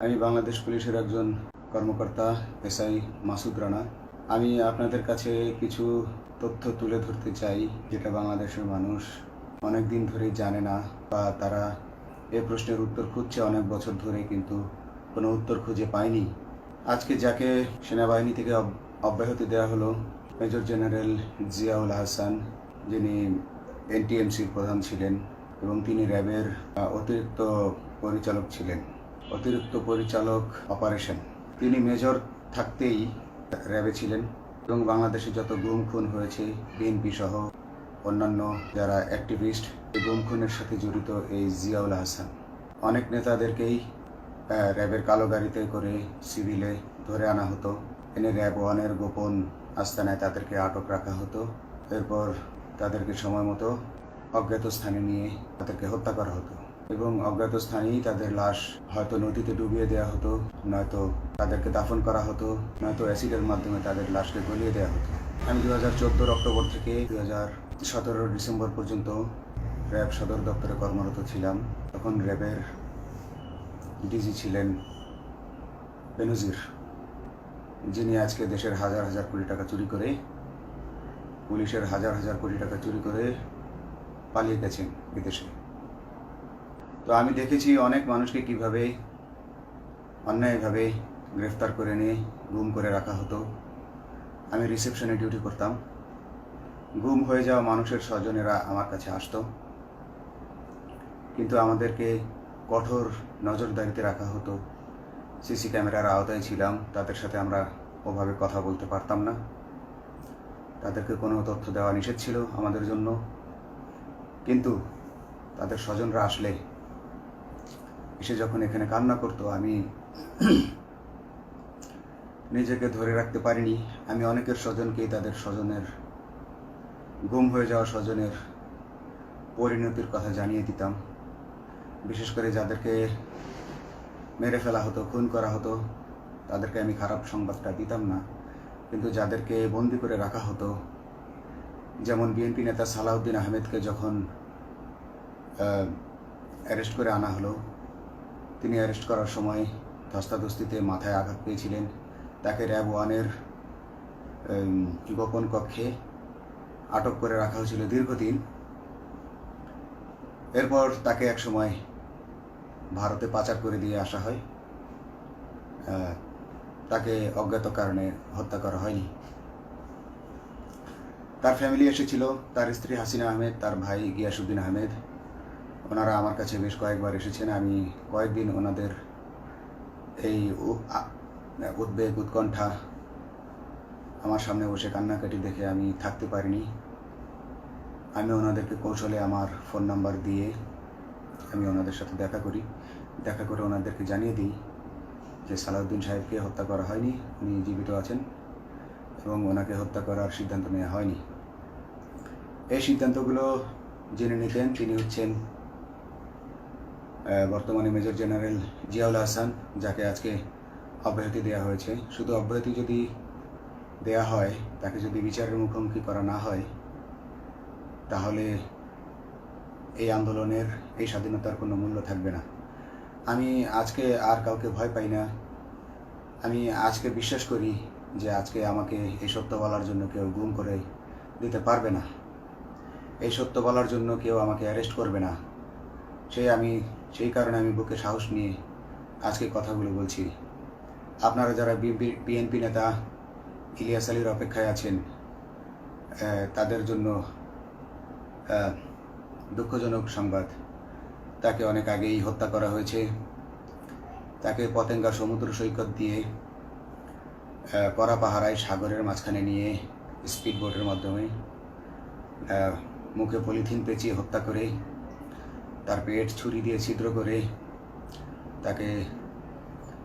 আমি বাংলাদেশ পুলিশের একজন কর্মকর্তা, এসআই মাসুদ রানা। আমি আপনাদের কাছে কিছু তথ্য তুলে ধরতে চাই, যেটা বাংলাদেশের মানুষ অনেক দিন ধরেই জানে না বা তারা এ প্রশ্নের উত্তর খুঁজছে অনেক বছর ধরে কিন্তু কোনো উত্তর খুঁজে পায়নি। আজকে যাকে সেনাবাহিনী থেকে অব- অব্যাহতি দেওয়া হলো, মেজর জেনারেল জিয়াউল হাসান, যিনি এনটিএমসির প্রধান ছিলেন এবং তিনি র্যাবের অতিরিক্ত পরিচালক ছিলেন। অতিরিক্ত পরিচালক অপারেশন। তিনি মেজর থাকতেই র্যাবে ছিলেন এবং বাংলাদেশে যত গুম খুন হয়েছে, বিএনপি সহ অন্যান্য যারা অ্যাক্টিভিস্ট এই গুম খুনের সাথে জড়িত এই জিয়াউল হাসান। অনেক নেতাদেরকেই র্যাবের কালো গাড়িতে করে সিভিলে ধরে আনা হতো। এনে র্যাব ওয়ানের গোপন আস্তানায় তাদেরকে আটক রাখা হতো। এরপর তাদেরকে সময় মতো অজ্ঞাত স্থানে নিয়ে তাদেরকে হত্যা করা হতো। এবং অজ্ঞাত স্থানেই তাদের লাশ হয়তো নদীতে ডুবিয়ে দেওয়া হতো, নয়তো তাদেরকে দাফন করা হতো, নয়তো অ্যাসিডের মাধ্যমে তাদের লাশকে গলিয়ে দেওয়া হতো। আমি দু হাজার চোদ্দোর অক্টোবর থেকে দু হাজার সতেরো ডিসেম্বর পর্যন্ত র্যাব সদর দপ্তরে কর্মরত ছিলাম। তখন র্যাবের ডিজি ছিলেন বেনজির, যিনি আজকে দেশের হাজার হাজার কোটি টাকা চুরি করে, পুলিশের হাজার হাজার কোটি টাকা চুরি করে পালিয়ে গেছেন বিদেশে। তো আমি দেখেছি অনেক মানুষকে কীভাবে অন্যায়ভাবে গ্রেফতার করে নিয়ে গুম করে রাখা হতো। আমি রিসেপশনে ডিউটি করতাম। গুম হয়ে যাওয়া মানুষের স্বজনেরা আমার কাছে আসতো। কিন্তু আমাদেরকে কঠোর নজরদারিতে রাখা হতো। সিসি ক্যামেরার আওতায় ছিলাম, তাদের সাথে আমরা ওভাবে কথা বলতে পারতাম না। তাদেরকে কোনো তথ্য দেওয়া নিষেধ ছিল আমাদের জন্য। কিন্তু তাদের স্বজনরা আসলে এসে যখন এখানে কান্না করতো, আমি নিজেকে ধরে রাখতে পারিনি। আমি অনেকের স্বজনকেই তাদের স্বজনের গুম হয়ে যাওয়া স্বজনের পরিণতির কথা জানিয়ে দিতাম। বিশেষ করে যাদেরকে মেরে ফেলা হতো, খুন করা হতো, তাদেরকে আমি খারাপ সংবাদটা দিতাম না। কিন্তু যাদেরকে বন্দি করে রাখা হতো, যেমন বিএনপি নেতা সালাউদ্দিন আহমেদকে যখন অ্যারেস্ট করে আনা হলো তিনি অ্যারেস্ট করার সময় ধস্তাধস্তিতে মাথায় আঘাত পেয়েছিলেন। তাকে র্যাব ওয়ানের গোপন কক্ষে আটক করে রাখা হয়েছিল দীর্ঘদিন। এরপর তাকে এক সময় ভারতে পাচার করে দিয়ে আসা হয়। তাকে অজ্ঞাত কারণে হত্যা করা হয়নি। তার ফ্যামিলি এসেছিল। তার স্ত্রী হাসিনা আহমেদ, তার ভাই গিয়াসুদ্দিন আহমেদ ওনারা আমার কাছে বেশ কয়েকবার এসেছেন। আমি কয়েকদিন ওনাদের এই উদ্বেগ, উৎকণ্ঠা আমার সামনে বসে কান্নাকাটি দেখে আমি থাকতে পারিনি। আমি ওনাদেরকে কৌশলে আমার ফোন নাম্বার দিয়ে আমি ওনাদের সাথে দেখা করি। দেখা করে ওনাদেরকে জানিয়ে দিই যে সালাউদ্দিন সাহেবকে হত্যা করা হয়নি, উনি জীবিত আছেন এবং ওনাকে হত্যা করার সিদ্ধান্ত নেওয়া হয়নি। এই সিদ্ধান্তগুলো জেনে নিতেন, তিনি হচ্ছেন বর্তমানে মেজর জেনারেল জিয়াউল হাসান, যাকে আজকে অব্যাহতি দেওয়া হয়েছে। শুধু অব্যাহতি যদি দেয়া হয়, তাকে যদি বিচারের মুখোমুখি করা না হয়, তাহলে এই আন্দোলনের, এই স্বাধীনতার কোনো মূল্য থাকবে না। আমি আজকে আর কাউকে ভয় পাই না। আমি আজকে বিশ্বাস করি যে আজকে আমাকে এই সত্য বলার জন্য কেউ গুম করে দিতে পারবে না। এই সত্য বলার জন্য কেউ আমাকে অ্যারেস্ট করবে না। সে আমি সেই কারণে আমি বুকে সাহস নিয়ে আজকে কথাগুলো বলছি। আপনারা যারা বিএনপি নেতা, ইলিয়াস আলীর অপেক্ষায় আছেন তাদের জন্য দুঃখজনক সংবাদ। তাকে অনেক আগেই হত্যা করা হয়েছে। তাকে পতেঙ্গা সমুদ্র সৈকত দিয়ে কড়া পাহারায় সাগরের মাঝখানে নিয়ে স্পিড বোটের মাধ্যমে মুখে পলিথিন পেঁচিয়ে হত্যা করে তার পেট ছুরি দিয়ে ছিদ্র করে তাকে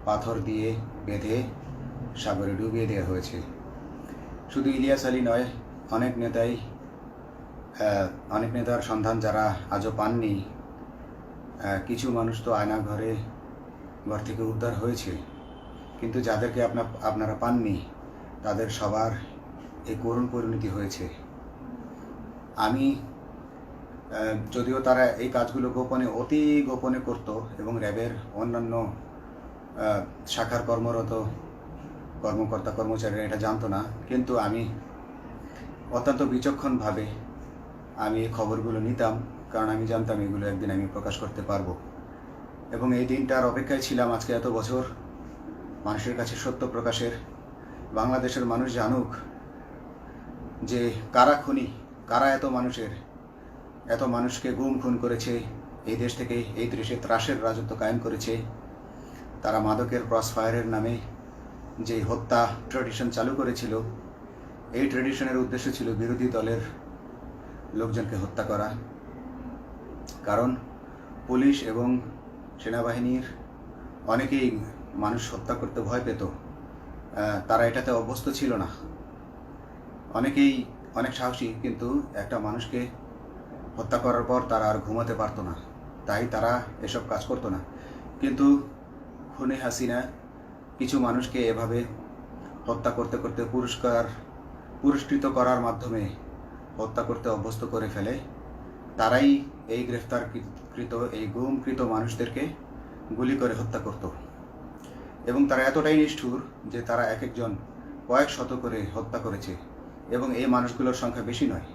পাথর দিয়ে বেঁধে সাগরে ডুবিয়ে দেওয়া হয়েছে। শুধু ইলিয়াস আলী নয়, অনেক নেতাই অনেক নেতার সন্ধান যারা আজও পাননি কিছু মানুষ তো আয়না ঘরে ঘর থেকে উদ্ধার হয়েছে। কিন্তু যাদেরকে আপনার আপনারা পাননি, তাদের সবার এই করুণ পরিণতি হয়েছে। আমি যদিও তারা এই কাজগুলো গোপনে, অতি গোপনে করত এবং র্যাবের অন্যান্য শাখার কর্মরত কর্মকর্তা, কর্মচারীরা এটা জানতো না। কিন্তু আমি অত্যন্ত বিচক্ষণভাবে আমি এই খবরগুলো নিতাম, কারণ আমি জানতাম এগুলো একদিন আমি প্রকাশ করতে পারব। এবং এই দিনটার অপেক্ষায় ছিলাম আজকে এত বছর। মানুষের কাছে সত্য প্রকাশের, বাংলাদেশের মানুষ জানুক যে কারা খুনি, কারা এত মানুষের এত মানুষকে গুম খুন করেছে, এই দেশ থেকে এই দেশে ত্রাসের রাজত্ব কায়েম করেছে। তারা মাদকের ক্রস ফায়ারের নামে যে হত্যা ট্রেডিশন চালু করেছিল, এই ট্রেডিশনের উদ্দেশ্য ছিল বিরোধী দলের লোকজনকে হত্যা করা। কারণ পুলিশ এবং সেনাবাহিনীর অনেকেই মানুষ হত্যা করতে ভয় পেত। তারা এটাতে অভ্যস্ত ছিল না। অনেকেই অনেক সাহসী, কিন্তু একটা মানুষকে হত্যা করার পর তারা আর ঘুমাতে পারতো না। তাই তারা এসব কাজ করতো না। কিন্তু খুনে হাসিনা কিছু মানুষকে এভাবে হত্যা করতে করতে পুরস্কার, পুরস্কৃত করার মাধ্যমে হত্যা করতে অভ্যস্ত করে ফেলে। তারাই এই গ্রেফতারকৃত, এই গুমকৃত মানুষদেরকে গুলি করে হত্যা করত। এবং তারা এতটাই নিষ্ঠুর যে তারা এক একজন কয়েক শত করে হত্যা করেছে। এবং এই মানুষগুলোর সংখ্যা বেশি নয়।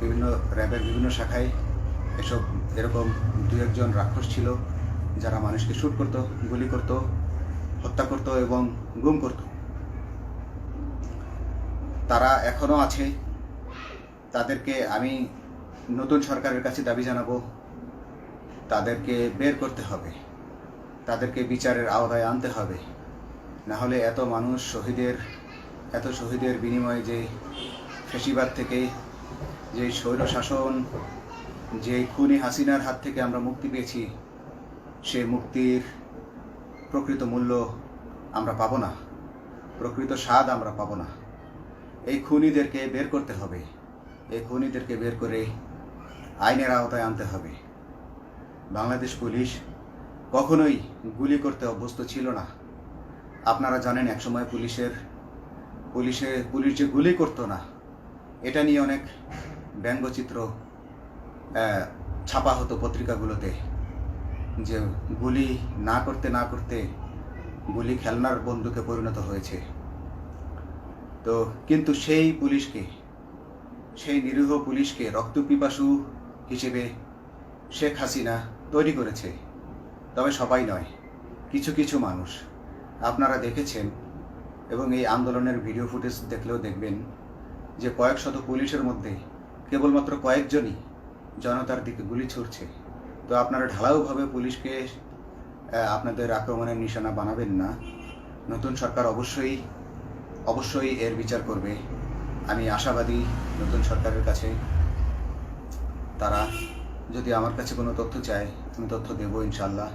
বিভিন্ন র্যাবের বিভিন্ন শাখায় এসব এরকম দু একজন রাক্ষস ছিল যারা মানুষকে শ্যুট করতো, গুলি করতো, হত্যা করতো এবং গুম করতো। তারা এখনও আছে। তাদেরকে আমি নতুন সরকারের কাছে দাবি জানাব। তাদেরকে বের করতে হবে। তাদেরকে বিচারের আওতায় আনতে হবে। না হলে এত মানুষ শহীদের, এত শহীদের বিনিময়ে যে ফেসিবাদ থেকে যে স্বৈর শাসন, যে খুনি হাসিনার হাত থেকে আমরা মুক্তি পেয়েছি, সে মুক্তির প্রকৃত মূল্য আমরা পাবো না। প্রকৃত স্বাদ আমরা পাবো না। এই খুনিদেরকে বের করতে হবে। এই খুনিদেরকে বের করে আইনের আওতায় আনতে হবে। বাংলাদেশ পুলিশ কখনোই গুলি করতে অভ্যস্ত ছিল না। আপনারা জানেন, একসময় পুলিশের, পুলিশে, পুলিশ যে গুলি করতো না, এটা নিয়ে অনেক ব্যঙ্গচিত্র ছাপা হতো পত্রিকাগুলোতে যে গুলি না করতে না করতে গুলি খেলনার বন্দুকে পরিণত হয়েছে। তো কিন্তু সেই পুলিশকে, সেই নিরীহ পুলিশকে রক্তপিপাসু হিসেবে শেখ হাসিনা তৈরি করেছে। তবে সবাই নয়, কিছু কিছু মানুষ। আপনারা দেখেছেন এবং এই আন্দোলনের ভিডিও ফুটেজ দেখলেও দেখবেন যে কয়েক শত পুলিশের মধ্যে কেবলমাত্র কয়েকজনই জনতার দিকে গুলি ছুড়ছে। তো আপনারা ঢালাওভাবে পুলিশকে আপনাদের আক্রমণের নিশানা বানাবেন না। নতুন সরকার অবশ্যই অবশ্যই এর বিচার করবে। আমি আশাবাদী নতুন সরকারের কাছে। তারা যদি আমার কাছে কোনো তথ্য চায়, আমি তথ্য দেবো ইনশাল্লাহ